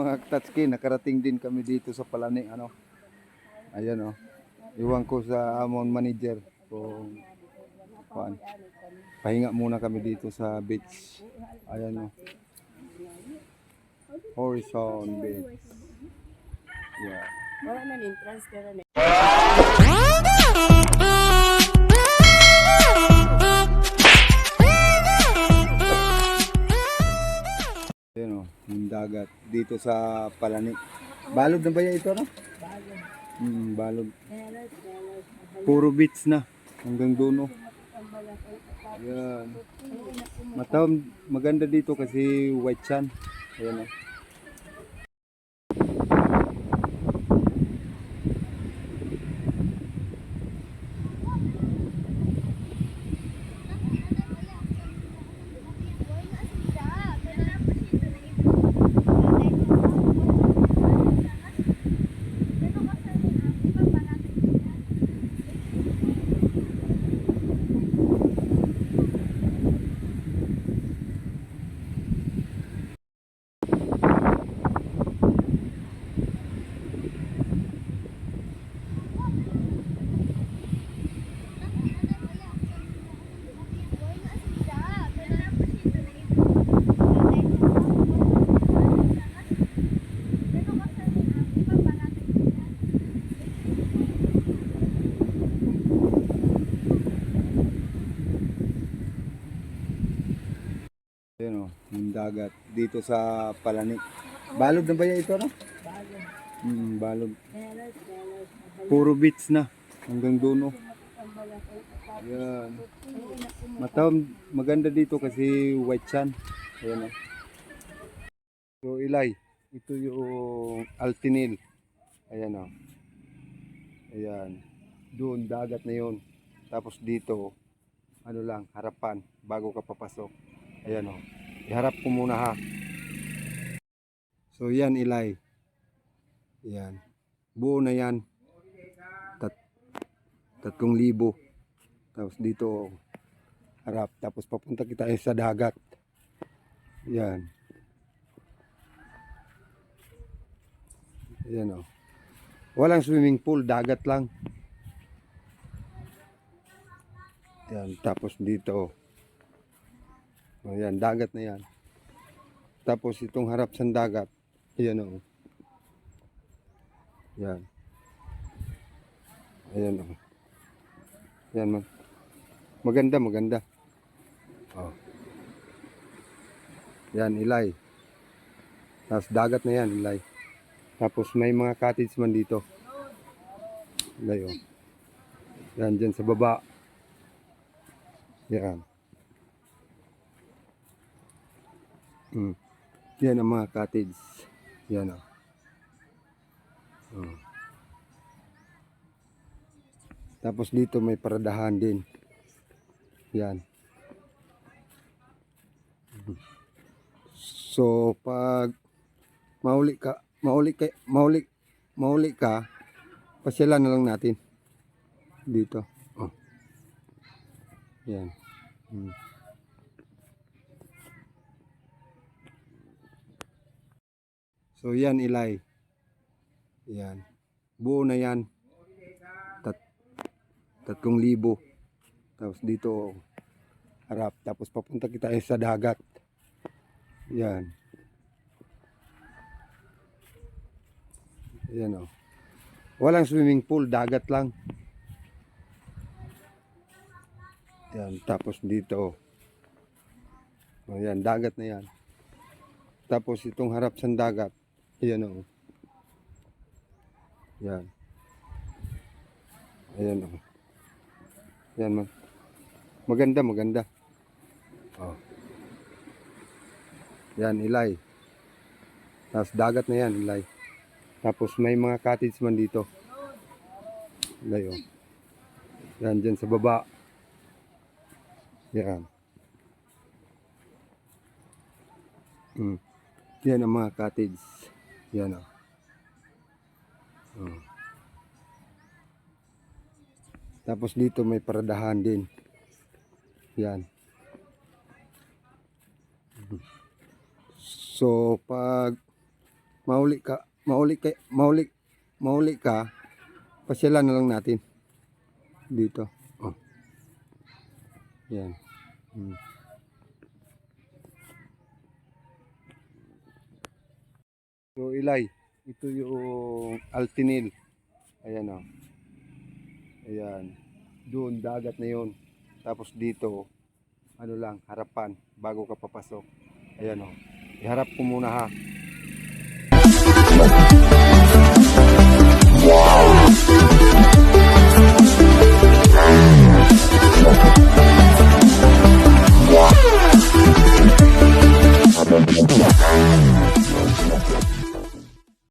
Mga tatski, nakarating din kami dito sa Palani, ano. Ayan oh. Iwan ko sa amon manager kung kuan. Pahinga muna kami dito sa beach. Ayan oh. Horizon Beach. Yeah. Wala man entrance ka dagat dito sa Palani. Balod na ba yan ito no? balod. Meron, meron. Puro beach na. Hanggang duno. Ayan. Matawag maganda dito kasi white sand. Ayan oh. Ayan oh, yung dagat dito sa Palani. Balod na ba yan ito no? Bago. Hmm, meron. Puro beach na. Hanggang duno. Ayan. Matawag maganda dito kasi white sand. Ayan oh. So ilay, ito yung Altinil. Ayan oh. Ayan. Doon dagat na yon. Tapos dito ano lang harapan bago ka papasok. Ayan oh. Iharap ko muna ha. So yan ilay. Ayan. Buo na yan. Tat tatlong libo. Tapos dito harap. Tapos papunta kita sa dagat. Yan. Yan o. Walang swimming pool. Dagat lang. Yan. Tapos dito. O yan. Dagat na yan. Tapos itong harap sa dagat. Yan o. Yan. Ayan o. Yan man. Maganda, maganda. Oh. Yan, ilay. Tapos dagat na yan, ilay. Tapos may mga cottage man dito. Ilay oh. Yan, dyan sa baba. Yan. Mm. Yan ang mga cottage. Yan oh. Oh. Tapos dito may paradahan din. Yan. So pag mauli ka, mauli ka, mauli, mauli ka, pasyalan na lang natin dito. Oh. Yan. Hmm. So yan ilay. Yan. Buo na yan. Tat tatlong libo. Tapos dito harap. Tapos papunta kita sa dagat. Yan. Yan o. Walang swimming pool. Dagat lang. Yan. Tapos dito. O yan. Dagat na yan. Tapos itong harap sa dagat. Yan o. Yan. Ayan o. Yan man. Maganda, maganda. Oh. Yan, ilay. Tapos dagat na yan, ilay. Tapos may mga cottage man dito. Ilay o. Yan, dyan sa baba. Yan. Hmm. Yan ang mga cottage. Yan o. Oh. Tapos dito may paradahan din. Yan. So pag mauli ka, mauli ka, mauli, mauli ka, pasyalan na lang natin. Dito. Oh. Yan. Hmm. So ilay, ito yung Altinil. Ayan o. Oh. Ayan. Doon, dagat na yon. Tapos dito, ano lang, harapan bago ka papasok. Ayan o. Oh. Iharap ko muna ha. Wow!